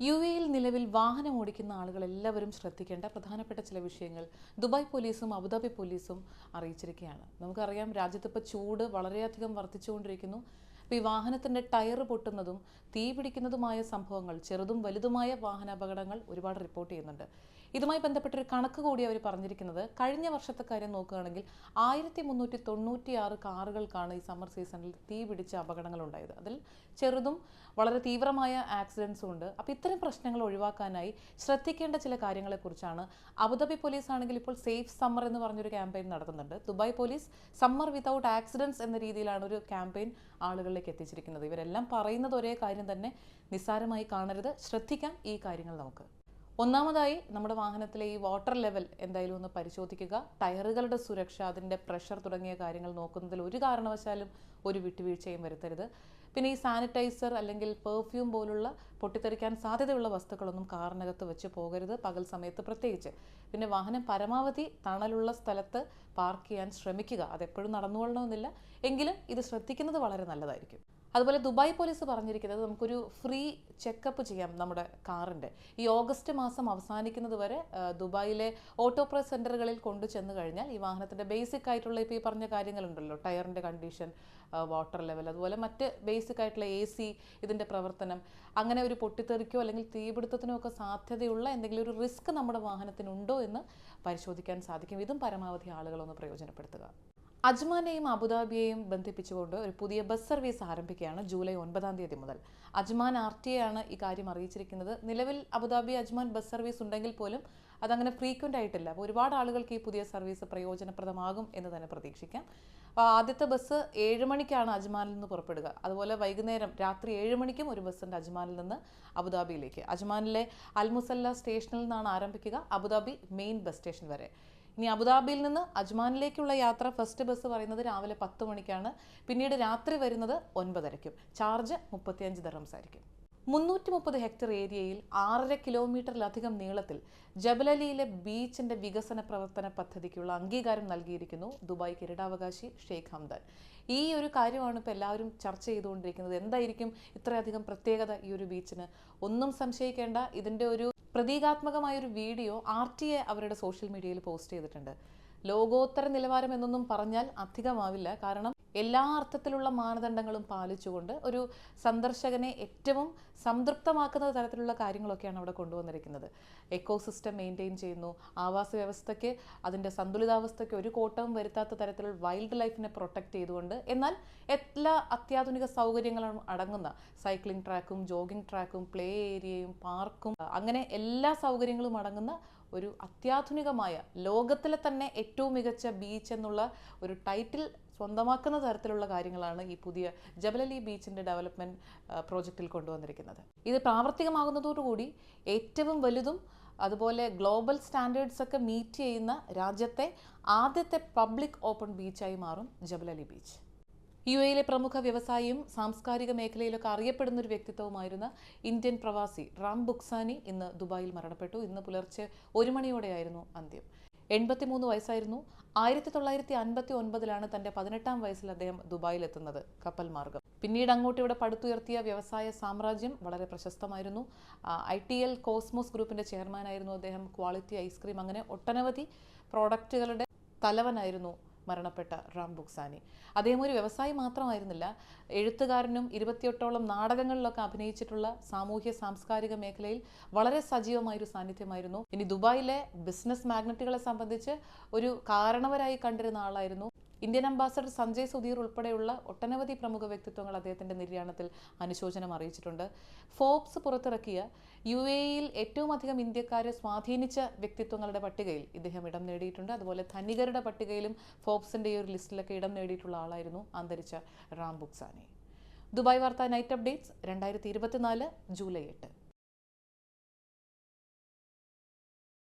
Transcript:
U എയിൽ നിലവിൽ വാഹനം ഓടിക്കുന്ന ആളുകൾ എല്ലാവരും ശ്രദ്ധിക്കേണ്ട പ്രധാനപ്പെട്ട ചില വിഷയങ്ങൾ ദുബായ് പോലീസും അബുദാബി പോലീസും അറിയിച്ചിരിക്കുകയാണ്. നമുക്കറിയാം രാജ്യത്തിപ്പോൾ ചൂട് വളരെയധികം വർദ്ധിച്ചുകൊണ്ടിരിക്കുന്നു. അപ്പോൾ ഈ വാഹനത്തിന്റെ ടയർ പൊട്ടുന്നതും തീ പിടിക്കുന്നതുമായ സംഭവങ്ങൾ ചെറുതും വലുതുമായ വാഹനാപകടങ്ങൾ ഒരുപാട് റിപ്പോർട്ട് ചെയ്യുന്നുണ്ട്. ഇതുമായി ബന്ധപ്പെട്ടൊരു കണക്ക് കൂടി അവർ പറഞ്ഞിരിക്കുന്നത് കഴിഞ്ഞ വർഷത്തെ കാര്യം നോക്കുകയാണെങ്കിൽ ആയിരത്തി മുന്നൂറ്റി തൊണ്ണൂറ്റി ആറ് കാറുകൾക്കാണ് ഈ സമ്മർ സീസണിൽ തീ പിടിച്ച അപകടങ്ങൾ ഉണ്ടായത്. അതിൽ ചെറുതും വളരെ തീവ്രമായ ആക്സിഡൻസും ഉണ്ട്. അപ്പോൾ ഇത്തരം പ്രശ്നങ്ങൾ ഒഴിവാക്കാനായി ശ്രദ്ധിക്കേണ്ട ചില കാര്യങ്ങളെക്കുറിച്ചാണ് അബുദാബി പോലീസ് ആണെങ്കിൽ ഇപ്പോൾ സേഫ് സമ്മർ എന്ന് പറഞ്ഞൊരു ക്യാമ്പയിൻ നടത്തുന്നുണ്ട്. Dubai police summer without accidents എന്ന രീതിയിലാണ് ഒരു ക്യാമ്പയിൻ ആളുകളിലേക്ക് എത്തിച്ചിരിക്കുന്നത്. ഇവരെല്ലാം പറയുന്നത് ഒരേ കാര്യം തന്നെ നിസ്സാരമായി കാണരുത്. ശ്രദ്ധിക്കാം ഈ കാര്യങ്ങൾ നമുക്ക്. ഒന്നാമതായി നമ്മുടെ വാഹനത്തിലെ ഈ വാട്ടർ ലെവൽ എന്തായാലും ഒന്ന് പരിശോധിക്കുക. ടയറുകളുടെ സുരക്ഷ അതിന്റെ പ്രഷർ തുടങ്ങിയ കാര്യങ്ങൾ നോക്കുന്നതിൽ ഒരു കാരണവശാലും ഒരു വിട്ടുവീഴ്ചയും വരുത്തരുത്. പിന്നെ ഈ സാനിറ്റൈസർ അല്ലെങ്കിൽ പെർഫ്യൂം പോലുള്ള പൊട്ടിത്തെറിക്കാൻ സാധ്യതയുള്ള വസ്തുക്കളൊന്നും കാറിനകത്ത് വെച്ച് പോകരുത്. പകൽ സമയത്ത് പ്രത്യേകിച്ച്. പിന്നെ വാഹനം പരമാവധി തണലുള്ള സ്ഥലത്ത് പാർക്ക് ചെയ്യാൻ ശ്രമിക്കുക. അതെപ്പോഴും നടന്നുകൊള്ളണമെന്നില്ല. എങ്കിലും ഇത് ശ്രദ്ധിക്കുന്നത് വളരെ നല്ലതായിരിക്കും. അതുപോലെ ദുബായ് പോലീസ് പറഞ്ഞിരിക്കുന്നത് നമുക്കൊരു ഫ്രീ ചെക്കപ്പ് ചെയ്യാം നമ്മുടെ കാറിന്റെ. ഈ ഓഗസ്റ്റ് മാസം അവസാനിക്കുന്നത് വരെ ദുബായിലെ ഓട്ടോ പ്രസ് സെന്ററുകളിൽ കൊണ്ടു ചെന്ന് കഴിഞ്ഞാൽ ഈ വാഹനത്തിന്റെ ബേസിക് ആയിട്ടുള്ള ഇപ്പോൾ ഈ പറഞ്ഞ കാര്യങ്ങളുണ്ടല്ലോ. ടയറിന്റെ കണ്ടീഷൻ വാട്ടർ ലെവൽ അതുപോലെ മറ്റ് ബേസിക് ആയിട്ടുള്ള എ സി ഇതിന്റെ പ്രവർത്തനം അങ്ങനെ ഒരു പൊട്ടിത്തെറിക്കോ അല്ലെങ്കിൽ തീപിടുത്തത്തിനോ ഒക്കെ സാധ്യതയുള്ള എന്തെങ്കിലും ഒരു റിസ്ക് നമ്മുടെ വാഹനത്തിനുണ്ടോ എന്ന് പരിശോധിക്കാൻ സാധിക്കും. ഇതും പരമാവധി ആളുകളൊന്ന് പ്രയോജനപ്പെടുത്തുക. അജ്മാനെയും അബുദാബിയെയും ബന്ധിപ്പിച്ചുകൊണ്ട് ഒരു പുതിയ ബസ് സർവീസ് ആരംഭിക്കുകയാണ് ജൂലൈ ഒൻപതാം തീയതി മുതൽ. അജ്മാൻ ആർ ടി ആണ് കാര്യം അറിയിച്ചിരിക്കുന്നത്. നിലവിൽ അബുദാബി അജ്മാൻ ബസ് സർവീസ് ഉണ്ടെങ്കിൽ പോലും അതങ്ങനെ ഫ്രീക്വന്റ് ആയിട്ടില്ല. അപ്പോൾ ഒരുപാട് ആളുകൾക്ക് ഈ പുതിയ സർവീസ് പ്രയോജനപ്രദമാകും എന്ന് തന്നെ പ്രതീക്ഷിക്കാം. ആദ്യത്തെ ബസ് ഏഴ് മണിക്കാണ് അജ്മാനിൽ നിന്ന് പുറപ്പെടുക. അതുപോലെ വൈകുന്നേരം രാത്രി ഏഴ് മണിക്കും ഒരു ബസ്സുണ്ട് അജ്മാനിൽ നിന്ന് അബുദാബിയിലേക്ക്. അജ്മാനിലെ അൽമുസല്ല സ്റ്റേഷനിൽ നിന്നാണ് ആരംഭിക്കുക അബുദാബി മെയിൻ ബസ് സ്റ്റേഷൻ വരെ. ഇനി അബുദാബിയിൽ നിന്ന് അജ്മാനിലേക്കുള്ള യാത്ര ഫസ്റ്റ് ബസ് പറയുന്നത് രാവിലെ പത്ത് മണിക്കാണ്. പിന്നീട് രാത്രി വരുന്നത് ഒൻപതരയ്ക്കും. ചാർജ് മുപ്പത്തിയഞ്ച് ദറംസ് ആയിരിക്കും മുന്നൂറ്റി മുപ്പത് ഹെക്ടർ ഏരിയയിൽ ആറര കിലോമീറ്ററിലധികം നീളത്തിൽ ജബലലിയിലെ ബീച്ചിന്റെ വികസന പ്രവർത്തന പദ്ധതിക്കുള്ള അംഗീകാരം നൽകിയിരിക്കുന്നു ദുബായ് കിരീടാവകാശി ഷെയ്ഖ് ഹംദാൻ. ഈ ഒരു കാര്യമാണ് ഇപ്പോൾ എല്ലാവരും ചർച്ച ചെയ്തുകൊണ്ടിരിക്കുന്നത്. എന്തായിരിക്കും ഇത്രയധികം പ്രത്യേകത ഈ ഒരു ബീച്ചിന്? ഒന്നും സംശയിക്കേണ്ട. ഇതിന്റെ ഒരു പ്രതീകാത്മകമായ ഒരു വീഡിയോ ആർ ടി എ അവരുടെ സോഷ്യൽ മീഡിയയിൽ പോസ്റ്റ് ചെയ്തിട്ടുണ്ട്. ലോകോത്തര നിലവാരം എന്നൊന്നും പറഞ്ഞാൽ അധികമാവില്ല. കാരണം എല്ലാ അർത്ഥത്തിലുള്ള മാനദണ്ഡങ്ങളും പാലിച്ചുകൊണ്ട് ഒരു സന്ദർശകനെ ഏറ്റവും സംതൃപ്തമാക്കുന്ന തരത്തിലുള്ള കാര്യങ്ങളൊക്കെയാണ് അവിടെ കൊണ്ടുവന്നിരിക്കുന്നത്. എക്കോസിസ്റ്റം മെയിന്റെയിൻ ചെയ്യുന്നു. ആവാസ വ്യവസ്ഥയ്ക്ക് അതിന്റെ സന്തുലിതാവസ്ഥയ്ക്ക് ഒരു കോട്ടവും വരുത്താത്ത തരത്തിൽ വൈൽഡ് ലൈഫിനെ പ്രൊട്ടക്റ്റ് ചെയ്തുകൊണ്ട് എന്നാൽ എല്ലാ അത്യാധുനിക സൗകര്യങ്ങളും അടങ്ങുന്ന സൈക്ലിംഗ് ട്രാക്കും ജോഗിംഗ് ട്രാക്കും പ്ലേ ഏരിയയും പാർക്കും അങ്ങനെ എല്ലാ സൗകര്യങ്ങളും അടങ്ങുന്ന ഒരു അത്യാധുനികമായ ലോകത്തിലെ തന്നെ ഏറ്റവും മികച്ച ബീച്ച് എന്നുള്ള ഒരു ടൈറ്റിൽ സ്വന്തമാക്കുന്ന തരത്തിലുള്ള കാര്യങ്ങളാണ് ഈ പുതിയ ജബലലി ബീച്ചിന്റെ ഡെവലപ്മെന്റ് പ്രോജക്റ്റിൽ കൊണ്ടുവന്നിരിക്കുന്നത്. ഇത് പ്രാവർത്തികമാകുന്നതോടുകൂടി ഏറ്റവും വലുതും അതുപോലെ ഗ്ലോബൽ സ്റ്റാൻഡേർഡ്സ് ഒക്കെ മീറ്റ് ചെയ്യുന്ന രാജ്യത്തെ ആദ്യത്തെ പബ്ലിക് ഓപ്പൺ ബീച്ചായി മാറും ജബലലി ബീച്ച്. യു എയിലെ പ്രമുഖ വ്യവസായിയും സാംസ്കാരിക മേഖലയിലൊക്കെ അറിയപ്പെടുന്ന ഒരു വ്യക്തിത്വവുമായിരുന്ന ഇന്ത്യൻ പ്രവാസി റാം ബുക്സാനി ഇന്ന് ദുബായിൽ മരണപ്പെട്ടു. ഇന്ന് പുലർച്ചെ ഒരു മണിയോടെയായിരുന്നു അന്ത്യം. എൺപത്തിമൂന്ന് വയസ്സായിരുന്നു. ആയിരത്തി തൊള്ളായിരത്തി അൻപത്തി ഒൻപതിലാണ് തന്റെ പതിനെട്ടാം വയസ്സിൽ അദ്ദേഹം ദുബായിൽ എത്തുന്നത് കപ്പൽ മാർഗം. പിന്നീട് അങ്ങോട്ട് ഇവിടെ പടുത്തുയർത്തിയ വ്യവസായ സാമ്രാജ്യം വളരെ പ്രശസ്തമായിരുന്നു. ഐ ടി എൽ കോസ്മോസ് ഗ്രൂപ്പിന്റെ ചെയർമാനായിരുന്നു അദ്ദേഹം. ക്വാളിറ്റി ഐസ്ക്രീം അങ്ങനെ ഒട്ടനവധി പ്രോഡക്റ്റുകളുടെ തലവനായിരുന്നു മരണപ്പെട്ട റാം ബുക്സാനി. അദ്ദേഹം ഒരു വ്യവസായി മാത്രമായിരുന്നില്ല. എഴുത്തുകാരനും ഇരുപത്തിയെട്ടോളം നാടകങ്ങളിലൊക്കെ അഭിനയിച്ചിട്ടുള്ള സാമൂഹ്യ സാംസ്കാരിക മേഖലയിൽ വളരെ സജീവമായൊരു സാന്നിധ്യമായിരുന്നു. ഇനി ദുബായിലെ ബിസിനസ് മാഗ്നറ്റുകളെ സംബന്ധിച്ച് ഒരു കാരണവരായി കണ്ടിരുന്ന ആളായിരുന്നു ഇന്ത്യൻ അംബാസഡർ സഞ്ജയ് സുധീർ ഉൾപ്പെടെയുള്ള ഒട്ടനവധി പ്രമുഖ വ്യക്തിത്വങ്ങൾ അദ്ദേഹത്തിന്റെ നിര്യാണത്തിൽ അനുശോചനം അറിയിച്ചിട്ടുണ്ട്. ഫോബ്സ് പുറത്തിറക്കിയ യു എ ഇയിൽ ഏറ്റവും അധികം ഇന്ത്യക്കാരെ സ്വാധീനിച്ച വ്യക്തിത്വങ്ങളുടെ പട്ടികയിൽ ഇദ്ദേഹം ഇടം നേടിയിട്ടുണ്ട്. അതുപോലെ ധനികരുടെ പട്ടികയിലും ഫോബ്സിന്റെ ഈ ഒരു ലിസ്റ്റിലൊക്കെ ഇടം നേടിയിട്ടുള്ള ആളായിരുന്നു അന്തരിച്ച റാം ബുക്സാനെ. ദുബായ് വാർത്ത നൈറ്റ് അപ്ഡേറ്റ്സ് രണ്ടായിരത്തി ഇരുപത്തിനാല് ജൂലൈ എട്ട്.